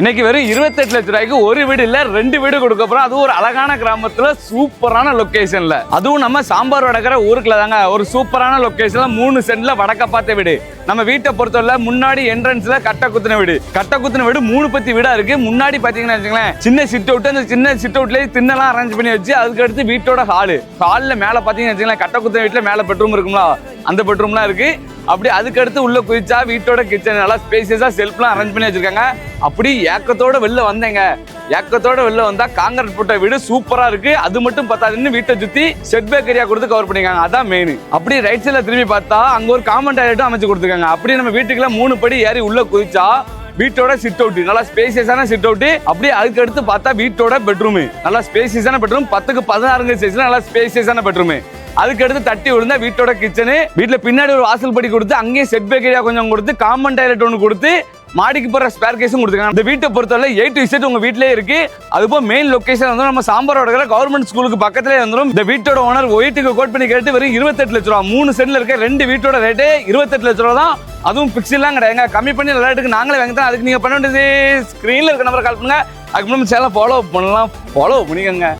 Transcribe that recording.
இன்னைக்கு வெறும் இருபத்தெட்டு லட்ச ரூபாய்க்கு ஒரு வீடு இல்ல ரெண்டு வீடு கொடுக்க போறோம். அதுவும் ஒரு அழகான கிராமத்துல சூப்பரான லொகேஷன்ல அதுவும் நம்ம சாம்பார் வடக்கிற ஊருக்குள்ள தாங்க ஒரு சூப்பரான லொகேஷன்ல மூணு சென்ட்ல வடக்க பார்த்த வீடு. நம்ம வீட்டை பொறுத்தவரை முன்னாடி என்ட்ரன்ஸ்ல கட்ட குத்துன வீடு. கட்ட குத்துன வீடு மூணு பத்தி வீடா இருக்கு. முன்னாடி பாத்தீங்கன்னா வச்சுங்களேன் சின்ன சிட் அவுட் அந்த சின்ன சிட் அவுட்லயே திண்ணெல்லாம் அரேஞ்ச் பண்ணி வச்சு அதுக்கு அடுத்து வீட்டோட ஹாலு ஹாலில் மேல பாத்தீங்கன்னா வச்சுங்களேன் கட்ட குத்துன வீட்டுல மேல பெட்ரூம் இருக்குங்களா அந்த பெட்ரூம்லாம் இருக்கு. அப்படி அதுக்கடுத்து உள்ள குதிச்சா வீட்டோட கிச்சன் நல்லா ஸ்பேசியஸா செல்ஃப்லாம் அரேஞ்ச் பண்ணி வச்சிருக்காங்க. அப்படி ஏக்கத்தோட வெளில வந்தேங்க. ஏக்கத்தோட வெளில வந்தா காங்கிரட் போட்ட வீடு சூப்பரா இருக்கு. அது மட்டும் பத்தாதுன்னு வீட்டை சுத்தி செட் பேக்கரியா கொடுத்து கவர் பண்ணிருக்காங்க. அதான் மெயின் அப்படி ரைட் சைட்ல திரும்பி பார்த்தா அங்க ஒரு காமன் டாய்லெட்டும் அமைச்சு கொடுத்துருக்காங்க. அப்படி நம்ம வீட்டுக்குள்ள மூணு படி ஏறி உள்ள குதிச்சா வீட்டோட சிட் அவுட் நல்லா ஸ்பேசியஸான சிட் அவுட் அப்படியே அதுக்கு அடுத்து பார்த்தா வீட்டோட பெட்ரூம் நல்லா ஸ்பேசியஸான பெட்ரூம் பத்துக்கு பதினாறுங்க சைஸ்ல நல்லா ஸ்பேசியஸான பெட்ரூம் அதுக்கடுத்து தட்டி விழுந்தா வீட்டோட கிச்சனு வீட்டுல பின்னாடி ஒரு வாசல் படி கொடுத்து அங்கேயே செட் பேக்கரியா கொஞ்சம் கொடுத்து காமன் டாய்லெட் ஒன்று கொடுத்து மாடிக்கு போற ஸ்பேர் கேஸும் கொடுத்துருக்காங்க. இந்த வீட்டை பொறுத்தவரை எயிட் டு உங்கள் உங்க வீட்லயே இருக்கு. அதுபோல் மெயின் லொகேஷன் வந்து நம்ம சாம்பாரோட கவர்மெண்ட் ஸ்கூலுக்கு பக்கத்திலே வந்துடும் இந்த வீட்டோட ஓனர் ஒயிட்டுக்கு கோட் பண்ணி கேட்டு வெறும் இருபத்தெட்டு லட்ச ரூபா. மூணு சென்ட்ல இருக்க ரெண்டு வீட்டோட ரேட்டு இருபத்தெட்டு லட்ச ரூபா தான். அதுவும் பிக்ஸ்லாம் கிடையாதுங்க கம்மி பண்ணி ரேட்டுக்கு நாங்களே வாங்கி தான் அதுக்கு நீங்க பண்ண வேண்டியது ஸ்க்ரீனில் இருக்க நம்பர் கால் பண்ணுங்க. அதுக்கு முன்னாடி சேனல் ஃபாலோ பண்ணலாம். ஃபாலோ பண்ணிக்கோங்க.